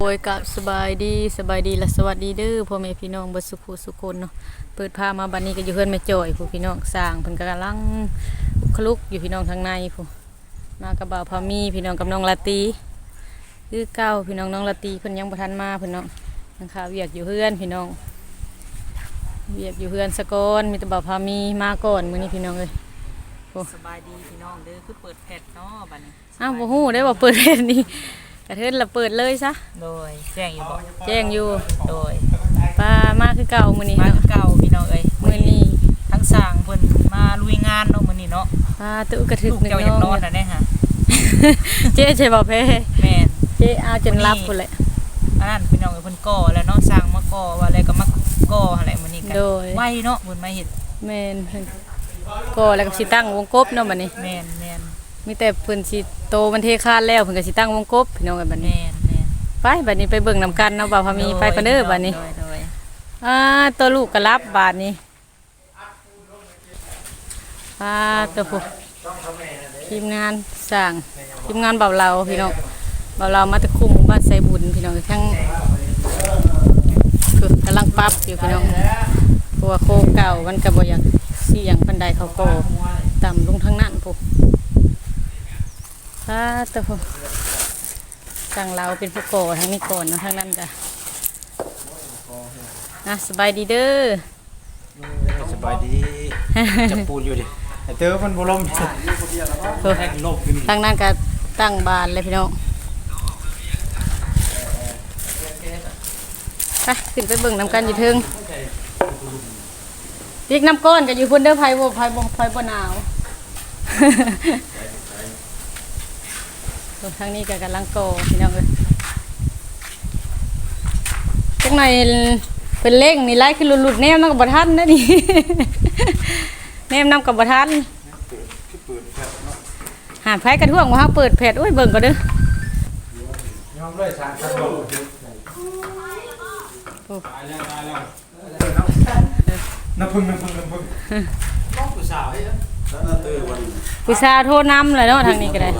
โอ้ยกับสบายดีสบายดีและสวัสดีเด้อพ่อแม่พี่น้องเบ่สุขสุขคนเนาะเปิดพามาบัดนี้ก็อยู่เฮือนแม่จ้อยผู้พี่น้องสร้างเพิ่นก็กำลังคลุกอยู่พี่น้องทางในผู้มากับบ่าวพามีพี่น้องกับน้องลาตรีคือเก้าพี่น้องน้องลาตรีเพิ่นยังบ่ทันมาเพิ่นเนาะยังขาเวียกอยู่เฮือนพี่น้อง เวียกอยู่เฮือนสะกอนมีแต่บ่าวพามีมาก่อนมื้อนี้พี่น้องเอ้ยสบายดีพี่น้องเด้อคือเปิดแพทเนาะบัดนี้อ้าวบ่ฮู้ได้ว่าเปิดเฮ็ดนี่ กระเทินละเปิดเลยซะ โดยแจ้งอยู่บ่แจ้งอยู่โดยป้ามาคือเก่ามื้อนี้มาเนาะคือเก่าพี่น้องเอ้ยมื้อนี้ทั้งสร้างเพิ่นมาลุยงานเนาะมื้อนี้เนาะป้าตึกกระทึกลูกหนึ่งเจ้าอยากนน้ออนงน่ะได้ฮะเจ๊ใช่บ่เพ่แม่น เจ๊เอาจนรับพุ่นแหละ อันนั้นพี่น้องเอ้ยเพิ่นก่อแล้วเนาะสร้างมาก่อว่าอะไรก็มาก่ออะไรมื้อนี้กันโดย ไวเนาะเพิ่นมาเฮ็ดแม่นเพิ่นก็แล้วก็สิตั้งวงกบเนาะบัดนี้ แม่นแม่นมีแต่เพิ่นสิโตมันเทคานแล้วเพิ่นก็สิตั้งวงกบพี่น้องกันบัดนี้แม่นแม่นไปบัดนี้ไปเบิ่งนํกันเนาะบ่าวพามีไปกันเด้อบัดนี้โดยโดยอ่าตัวลูกก็รับบาดนี้ป้าตัวผู้ทีมงานสร้างทีมงานเบาเราพี่น้องเบาเรามาแตะคุมบ้านไซบุญพี่น้องทั้งคือกำลังปรับอยู่พี่น้องเพราะว่าโครงเก่ามันก็บ่อยากเสี่ยงปันไดเขาก็ต่ำลงทั้งนั้นพวก ป้าตัวผู้สร้างเราเป็นผู้ก่อทั้งนี้ก่อนเนาะทั้งนั้นจ้ะนะสบายดีเด้อสบายดีจับปูนอยู่ดิไอเตอร์มันบลมโอ้ยลบอยู่นี่ตั้งนั่นก็ตั้งบานเลยพี่น้องไปขึ้นไปเบิ่งน้ำกันอยู่เทึงเรียกน้ำก้อนกันอยู่พุ่นเด้อไผบ่ไผบ่ไผบ่หนาวส่วน ทางนี้ก็กำลังโกอพี่น้องเอ้ยจังหน่อยเป็นเล่งนี่ไล่ขึ้นหลุดๆแนมน้ำกับบ่ทันนะนี่แนมน้ำกับบ่ทันหาดไผกระท่วงว่าเฮาเปิดแผดโอ้ยเบิ่งก็เด้อยอมเลยสารครับโอ้น้ำพึ่งน้ำพึ่งน้ำพึ่งน้องผู้สาวไอ้เตอร์วันผู้ชายโทรนำเลยเนาะทางนี้ก็ได้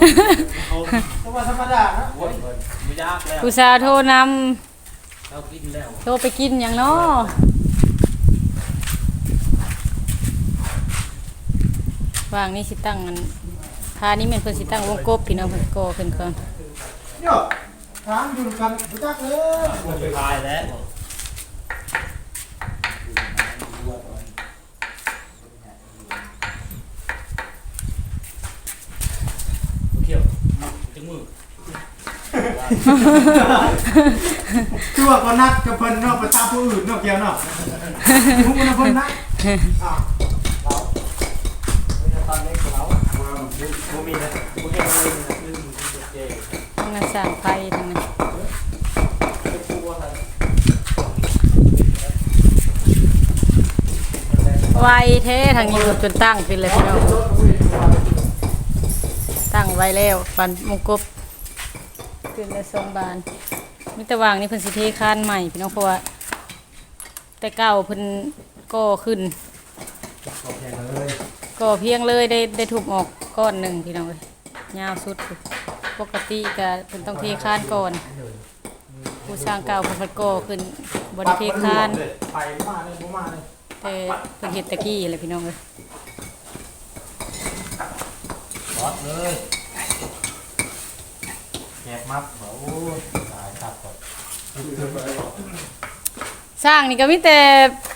ธรรมธรรมดานะโอ้ยไม่ยากแล้วผู้ชาโทรนเรากินแล้วำโทรไปกินหยังนาะวางนี่สิตั้งอันพานี่แม่นเพิ่นสิตั้งวงกบพี่น้องเพิ่นก่อขึ้นก่อน เนาะทางอยู่กันรู้จักเลยไปพายแล้ว เขียวจังมือ คือว่าก็นัดกับเพิ่นเนาะประจาผู้อื่นเนาะเกี่ยวเนาะทุกคนนะเพิ่นนะอะเราเราตอนเล็กของเราบ่มีนะบ่เห็นเลยนะลืมเจ๊ทางนั้นสางไฟทางนั้นไวเท่ทางนี้จนตั้งเป็นเลยพี่น้องตั้งไว้แล้วฟันวงกบ ขึ้นเลยสองบานมิตรวางนี่เพิ่นสิเทคานใหม่พี่น้องเพราะว่าแต่เก่าเพิ่นก่อขึ้น ขอบใจเลยก่อเพียงเลยได้ได้ถูกออกก้อนหนึ่งพี่น้องเลยยาวสุด ปกติก็เพิ่นต้องเทคานก่อน ผู้สร้างเก่าเพิ่นเพิ่นก่อขึ้นบริเทคาน ไปมาเลยบ่มาเลยแต่เพิ่นเฮ็ดตะกี้เลยพี่น้องเลยรอดเลย แกะมัดโอ้ยตายครับก่อนสร้างนี่ก็มีแต่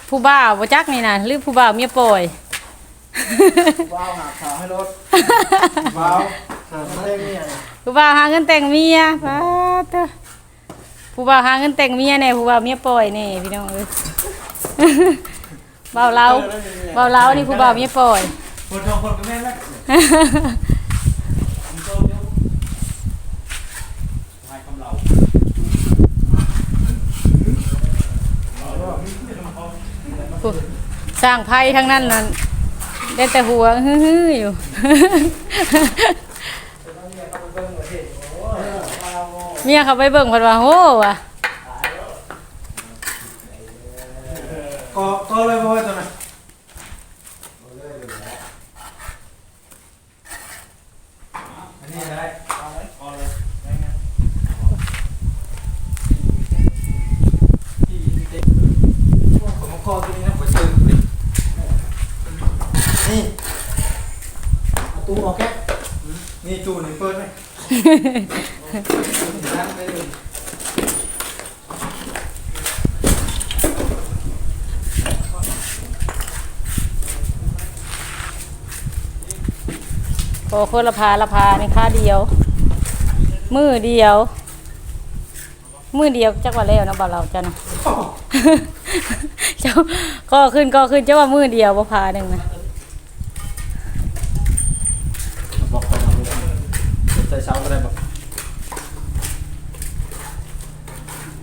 ผู้บ่าวบ่จักนี่นะหรือผู้บ่าวเมียปล่อย ว้าวหาขาให้รถว้าวหามาได้เนี่ยผู้บ่าวหาเงินแต่งเมียป้าดเด้อผู้บ่าวหาเงินแต่งเมียแน่ผู้บ่าวเมียปล่อยแน่พี่น้องเอ้ย บ่าวเราบ่าวเรานี่ผู้บ่าวเมียปล่อย คนสองคนก็แม่นแล้ว ให้กำเรา ผู้ สร้างไพ่ทั้งนั้นนั่นได้แต่หัวฮือๆอยู่ เมียเขาไปเบิ่งเพิ่นว่าโหว่ะ ก็ก็เลยบ่ให้ตัวนั้นอันนี้ได้เอาไว้ พอเลย พอคนละพาละพาในค่าเดียว มือเดียว มือเดียวจักว่าแล้วนะบ่าวเราจ้ะเนาะเจ้าก็ขึ้นก็ขึ้นเจ้าว่ามือเดียวบ่พาหนึ่งนะ บอกคนใส่เช้าก็ได้บอก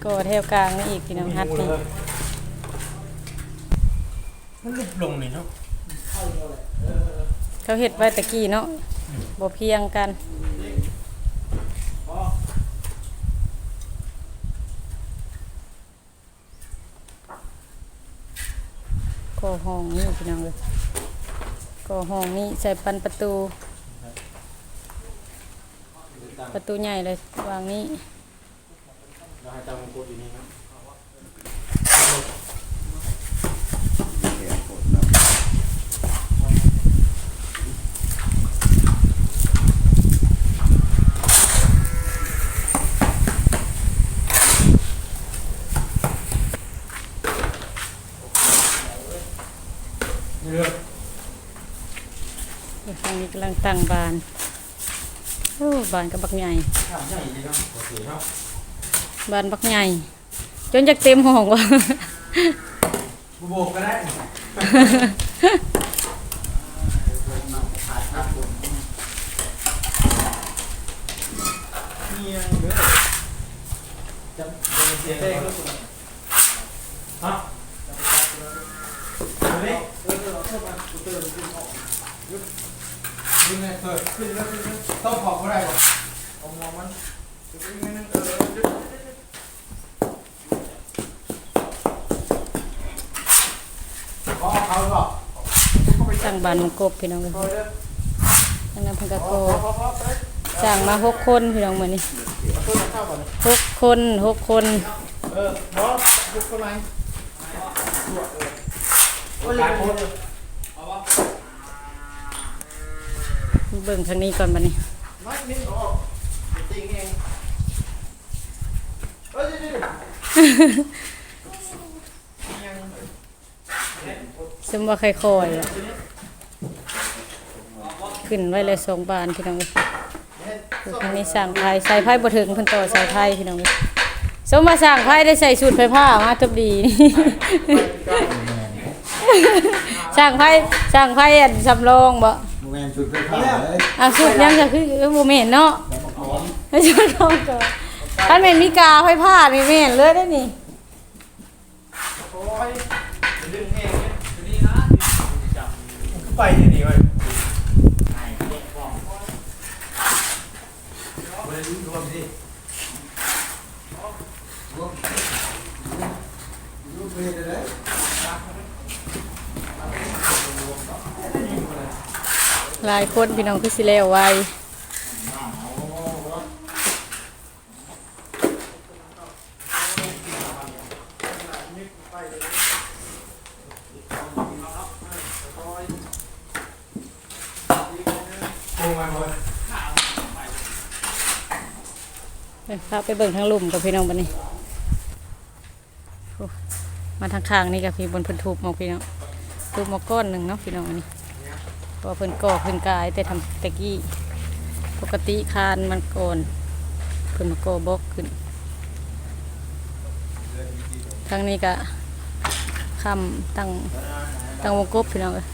ก็แถวกลางนี่อีกพี่น้องฮัดนี่มันลุกลงนี่เนาะเขาเฮ็ดไว้ตะกี้เนาะบ่เพียงกันก็ห้องนี่พี่น้องเลยก็ห้องนี้ใส่ปันประตู ประตูใหญ่เลยวางนี้ เราให้ตามมงกุฎอยู่นี่นะทางนี้กำลังตั้งบาน โอ้ บานกับบักใหญ่ ข้าวใหญ่ดีเนาะโอเคเนาะ บานบักใหญ่ จนจะเต็มห้องว่ะ บูโบกก็ได้เงียงเด้อจะเป็นเสียงเด้งรู้สึกฮะเอาดิเออเออเอาเข้ามากูเตือนขึ้นออกยึดยึดไงเปิดขึ้นแล้วขึ้นแล้วต้องขอบก็ได้ป่ะเอามองมัน ยึดนิดนึงเออยึดยึดยึดอ๋อเขาหรอตั้งบานมงกบพี่น้องเลยเขาเด้อตั้งนั้นเพิ่นก็พโกจ้างมาหกคนพี่น้องมื้อนี้เอาตัวเข้าก่อนเลยหกคนหกคนเออบอสยุกเข้ามาโอ้ยโอ้ยเบิ่งทางนี้ก่อนบัดนี้ ไม่นิ่งออกจริงเองเฮ้ยเดี๋ยว ซึ่งว่าค่อยๆอะขึ้นไว้เลยสองบานพี่น้องเลยคือทางนี้สั่งไฟใส่ไฟบ่ถึงเพิ่นต่อใส่ไฟพี่น้องเลยสมมาสั่งไฟได้ใส่สูตรไฟผ้ามาทุบดี สั่งไฟสั่งไฟอันสำรองบ่แมนชุดไฟฟ้าเลยอะสูตรยังก็คือบ่แม่นเนาะไม่ใช่ของก่อนท่านแม่นมีกาไฟผ้านี่แม่นเลยได้อนี่ โอ้ยดึงแห้งเนี่ย ไปที่นี่เว้ยหลายคนพี่น้องคือสิแล้วไว้ ปูมาหมด ไป พาไปเบิ่งทางลุ่มกับพี่น้องบัดนี้ มาทางข้างนี่กับพี่บนพิ่นทุบมอกพี่น้องทุบมอก้อนหนึ่งเนาะพี่น้องอันนี้พราะว่าเพิ่นก่อเพิ่นกายแต่ทำตะกี้ปกติคานมันก่อนเพิ่นมาก่อบล็อกขึ้นทางนี้ก็คำตั้งตั้งวงกบพี่น้องเอ้ย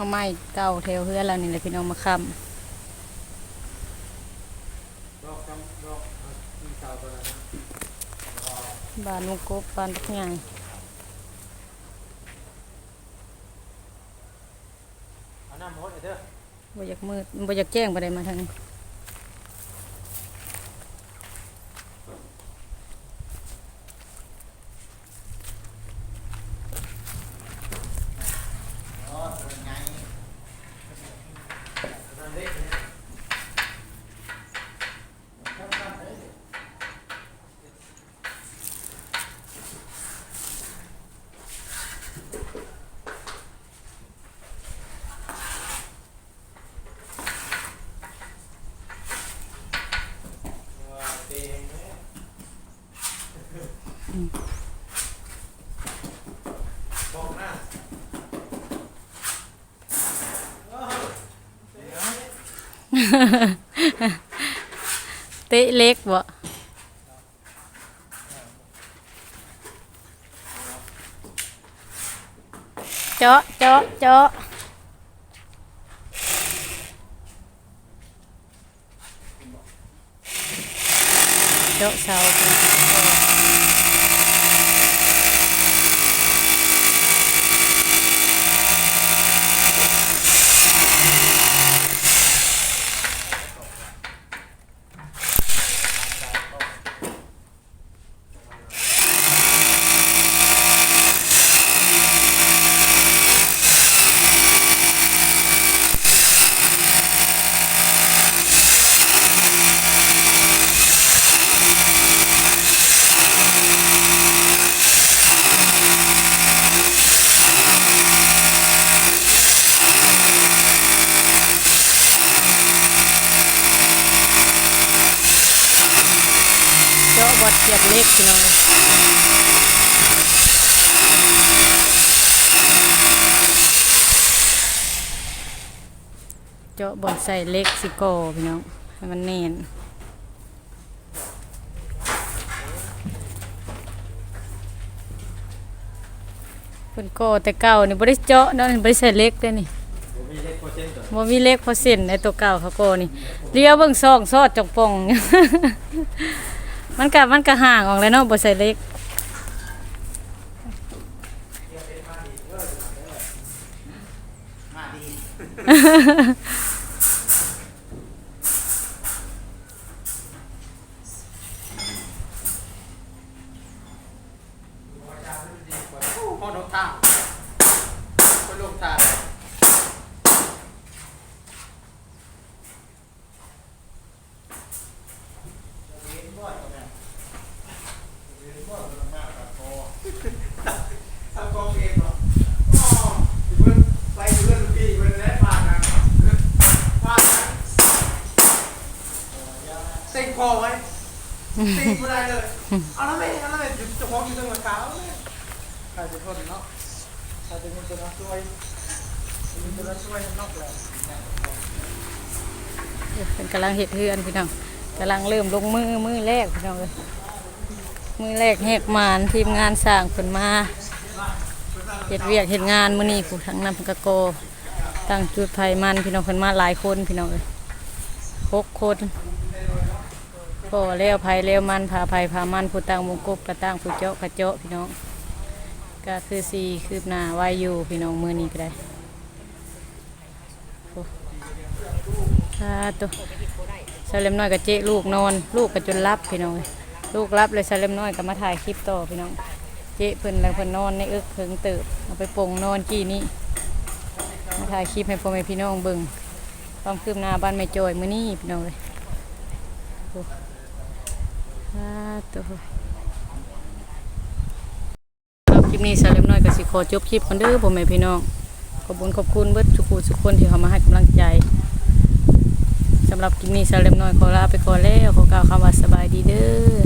เอาไม้เก่าแถวเฮือนเรานี่แหละพี่น้องมาคำบานวงกบบานปักใหญ่เอาน้ำหมดเด้อบ่อยากมืดบ่อยากแจ้งไปได้มาทาง เตะเล็กบ่เจาะเจาะเจาะเจาะเสา ดเสียบเล็กพี่น้องเจาะบอใส่เล็กสิโกพี่น้องให้มันเน่นเพิ่นก่อแต่เก่านี่บ่ได้เจาะเนาะบ่ได้ใส่เล็กเด้นี่ผมบ่มีเล็กพอเส้นในตัวเก่าเขาโกนี่เลี้ยวเบิ่งซองซอดจกป่อง มันก็มันก็ห่างออกแล้วเนาะบ่ใส่เล็กพ่อน้องตาคนลูกตา ทำกองเองเหรออ๋อเพิ่นไปเพื่อนพี่เพิ่นได้ผ่านนะผ่านนะเต็งคอไว้ตีไม่ได้เลย เอาแล้วไม่เอาแล้วไม่หยุดเจะพองอยู่ตรงหัวเท้าเลยใครจะทนเนาะใครจะมีตัวน้ช่วยมีตัวน้ช่วยนอกแล้วเป็นกำลังเฮ็ดเฮือนพี่น้องกำลังเริ่มลงมือมือแรกพี่น้องเอ้ยมือแรกแหกมานทีมงานสร้างเพิ่นมาเฮ็ดเวียกเฮ็ดงานมื้อนี้ผู้ทั้งนำกะโกตั้งจุดไฟมันพี่น้องเพิ่นมาหลายคนพี่น้องเอ้ยหกคน ก็แล้วไผแล้วมันพาไผพามันผู้ตั้งวงกบกระตั้งผู้เจาะกระเจาะพี่น้อง ก็คือสีคืบหน้าไว้อยู่พี่น้องมือนี้ก็ได้โอ้อ่าตัวสเลมน้อยกับเจ๊ลูกนอน ลูกก็จนรับพี่น้องลูกรับเลยสเลมน้อยก็มาถ่ายคลิปต่อพี่น้องเจ๊เพิ่นแล้วเพิ่นนอนในอึกเพิ่งเติบเอาไปปงนอนกี่นี้มาถ่ายคลิปให้พ่อแม่พี่น้องเบิ่งความคืบหน้าบ้านแม่จอยมื้อนี้พี่น้องเลย ตัวสำหรับคลิปนี้สเลมน้อยกับสิขอจบคลิปกันเด้อผมแม่พี่น้องขอบคุณขอบคุณเบิดทุกคนทุกคนที่เขามาให้กำลังใจสำหรับคลิปนี้สเลมน้อยขอลาไปก่อนแล้วขอกล่าวคำว่าสบายดีเด้อ